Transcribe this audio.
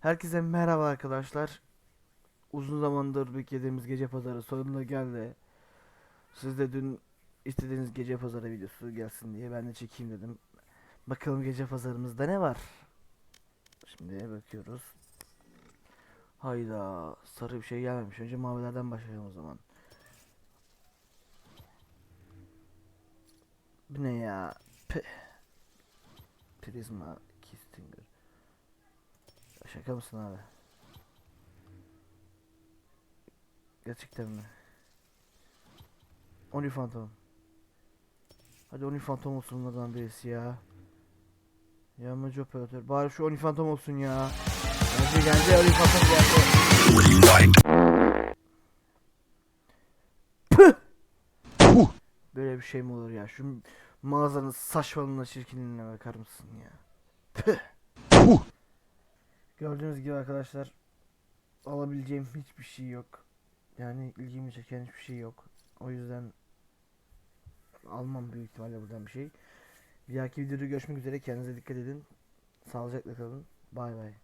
Herkese merhaba arkadaşlar. Uzun zamandır beklediğimiz gece pazarı sonunda geldi. Siz de dün istediğiniz gece pazarı videosu gelsin diye ben de çekeyim dedim. Bakalım gece pazarımızda ne var? Şimdi bakıyoruz. Hayda sarı bir şey gelmemiş. Önce mavilerden başlayalım o zaman. Bu ne ya? Püh. Prizma. Şaka mısın abi? Gerçekten mi? Oni Phantom. Hadi Oni Phantom olsun bunlardan birisi ya. Yağmacı operatör. Bari şu Oni Phantom olsun ya. Bence geldi Oni Phantom geldi. Böyle bir şey mi olur ya? Şu mağazanın saçmalığına çirkinliğine bakar mısın ya? Püh! Gördüğünüz gibi arkadaşlar alabileceğim hiçbir şey yok. Yani ilgimi çeken hiçbir şey yok. O yüzden almam büyük ihtimalle buradan bir şey. Bir dahaki videoda görüşmek üzere. Kendinize dikkat edin. Sağlıcakla kalın. Bay bay.